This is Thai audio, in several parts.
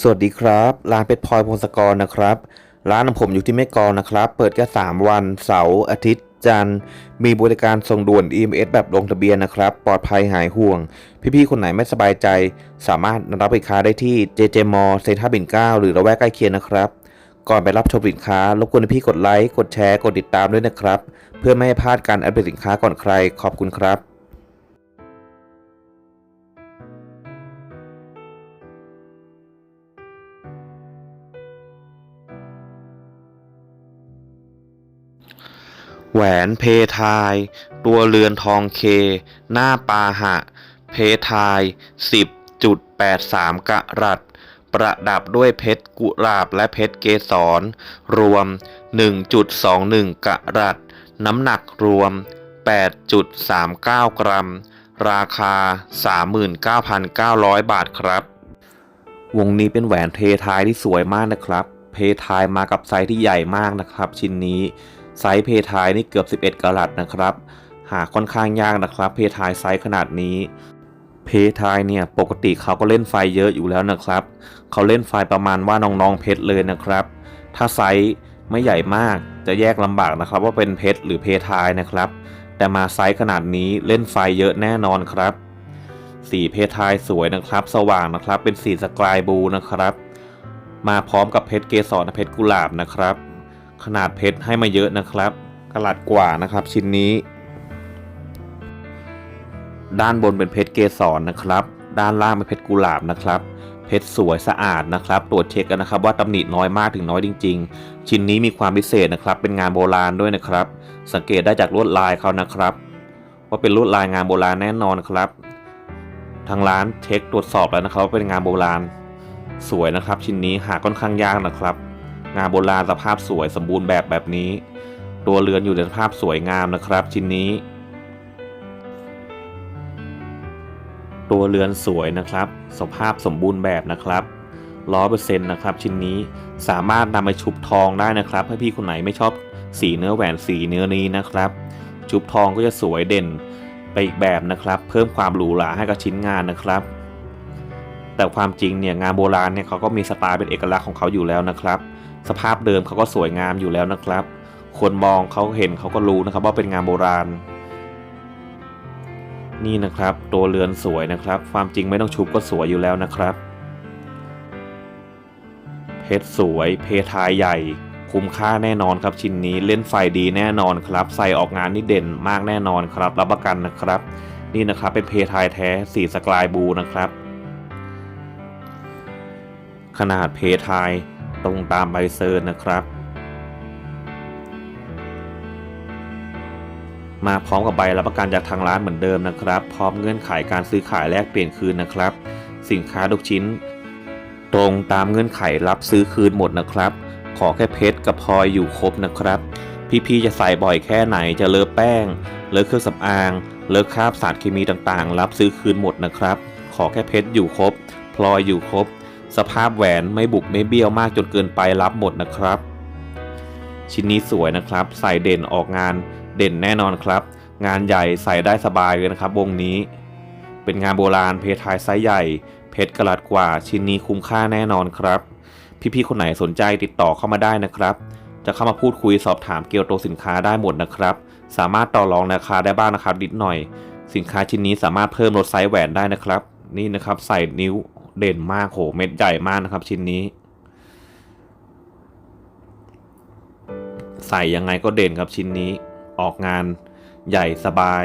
สวัสดีครับ ร้านเป็ดพลอยพงศกรนะครับ ร้านของผมอยู่ที่แม่กองนะครับ เปิดแค่3วัน เสาร์อาทิตย์ จันทร์ มีบริการส่งด่วน EMS แบบลงทะเบียนนะครับ ปลอดภัยหายห่วง พี่ๆ คนไหนไม่สบายใจ สามารถรับสินค้าได้ที่ JJ m a l l เซ็นทรัลปิ่นเก้าหรือระแวกใกล้เคียงนะครับ ก่อนไปรับชมสินค้ารบกวนพี่กดไลค์ กดแชร์ กดติดตามด้วยนะครับ เพื่อไม่ให้พลาดการอัปเดตสินค้าก่อนใคร ขอบคุณครับ แหวนเพทาย ตัวเรือนทองเค หน้าปาหะ เพทาย 10.83 กะรัตประดับด้วยเพชรกุหลาบและเพชรเกสร รวม 1.21 กะรัตน้ำหนักรวม 8.39 กรัม ราคา 39,900 บาทครับ วงนี้เป็นแหวนเพทายที่สวยมากนะครับ เพทายมากับไซส์ที่ใหญ่มากนะครับ ชิ้นนี้ ไซส์เพทายนี่เกือบ 11กะรัตนะครับ หาค่อนข้างยากนะครับ เพทายไซส์ขนาดนี้ เพทายเนี่ยปกติเขาก็เล่นไฟเยอะอยู่แล้วนะครับ เขาเล่นไฟประมาณว่าน้องๆเพชรเลยนะครับ ถ้าไซส์ไม่ใหญ่มากจะแยกลำบากนะครับ ว่าเป็นเพชรหรือเพทายนะครับ แต่มาไซส์ขนาดนี้เล่นไฟเยอะแน่นอนครับสีเพทายสวยนะครับ สว่างนะครับ เป็นสีสกายบลูนะครับ มาพร้อมกับเพชรเกสรและเพชรกุหลาบนะครับ ขนาดเพชรให้มาเยอะนะครับกลัดกว่านะครับชิ้นนี้ ด้านบนเป็นเพชรเกสรนะครับ ด้านล่างเป็นเพชรกุหลาบนะครับ เพชรสวยสะอาดนะครับ ตรวจเช็คกันนะครับ ว่าตำหนิน้อยมากถึงน้อยจริง ๆ ชิ้นนี้มีความพิเศษนะครับ เป็นงานโบราณด้วยนะครับ สังเกตได้จากลวดลายเขานะครับ ว่าเป็นลวดลายงานโบราณแน่นอนครับ ทางร้านเช็คตรวจสอบแล้วนะครับว่าเป็นงานโบราณ สวยนะครับ ชิ้นนี้หาค่อนข้างยากนะครับ งานโบราณสภาพสวยสมบูรณ์แบบแบบนี้ ตัวเรือนอยู่ในสภาพสวยงามนะครับ ชิ้นนี้ ตัวเรือนสวยนะครับ สภาพสมบูรณ์แบบนะครับร้อเปอร์เซ็นต์นะครับชิ้นนี้สามารถนำไปชุบทองได้นะครับถ้าพี่คนไหนไม่ชอบสีเนื้อแหวนสีเนื้อนี้นะครับ ชุบทองก็จะสวยเด่นไปอีกแบบนะครับ เพิ่มความหรูหราให้กับชิ้นงานนะครับ แต่ความจริงเนี่ยงานโบราณเนี่ยเขาก็มีสไตล์เป็นเอกลักษณ์ของเขาอยู่แล้วนะครับ สภาพเดิมเขาก็สวยงามอยู่แล้วนะครับ คนมองเขาเห็นเขาก็รู้นะครับ ว่าเป็นงานโบราณ นี่นะครับตัวเรือนสวยนะครับ ความจริงไม่ต้องชุบก็สวยอยู่แล้วนะครับ เพชรสวย เพทายใหญ่ คุ้มค่าแน่นอนครับชิ้นนี้เล่นไฟดีแน่นอนครับ ใส่ออกงานนี่เด่นมากแน่นอนครับ รับประกันนะครับ นี่นะครับเป็นเพทายแท้สีสกายบูนะครับขนาดเพทาย ตรงตามใบเซอร์นะครับ มาพร้อมกับใบรับประกันจากทางร้านเหมือนเดิมนะครับ พร้อมเงื่อนไขการซื้อขายแลกเปลี่ยนคืนนะครับ สินค้าทุกชิ้น ตรงตามเงื่อนไขรับซื้อคืนหมดนะครับ ขอแค่เพชรกับพลอยอยู่ครบนะครับ พี่ๆจะใส่บ่อยแค่ไหนจะเลอะแป้งเลอะเครื่องสำอาง เลอะคราบสารเคมีต่างๆ รับซื้อคืนหมดนะครับ ขอแค่เพชรอยู่ครบ พลอยอยู่ครบ สภาพแหวนไม่บุบไม่เบี้ยวมากจนเกินไปรับหมดนะครับ ชิ้นนี้สวยนะครับ ใส่เด่นออกงานเด่นแน่นอนครับ งานใหญ่ใส่ได้สบายเลยนะครับวงนี้ เป็นงานโบราณเพทายไซส์ใหญ่ เพชรกระลัดกว่า ชิ้นนี้คุ้มค่าแน่นอนครับ พี่ๆคนไหนสนใจติดต่อเข้ามาได้นะครับ จะเข้ามาพูดคุยสอบถามเกี่ยวกับตัวสินค้าได้หมดนะครับ สามารถต่อรองราคาได้บ้างนะครับนิดหน่อย สินค้าชิ้นนี้สามารถเพิ่มลดไซส์แหวนได้นะครับ นี่นะครับใส่นิ้ว เด่นมากโหเม็ดใหญ่มากนะครับ ชิ้นนี้ ใส่ยังไงก็เด่นครับชิ้นนี้ ออกงานใหญ่สบาย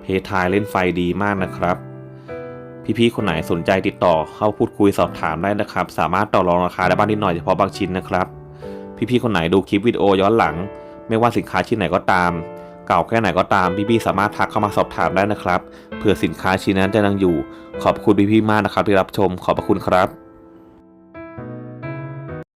เพทายเล่นไฟดีมากนะครับ พี่ๆคนไหนสนใจติดต่อเข้าพูดคุยสอบถามได้นะครับ สามารถต่อรองราคาได้บ้างนิดหน่อยเฉพาะบางชิ้นนะครับ พี่ๆคนไหนดูคลิปวิดีโอย้อนหลัง ไม่ว่าสินค้าชิ้นไหนก็ตาม เก่าแค่ไหนก็ตามพี่ๆสามารถทักเข้ามาสอบถามได้นะครับเผื่อสินค้าชิ้นนั้นจะยังอยู่ ขอบคุณพี่ๆมากนะครับที่รับชมขอบพระคุณครับ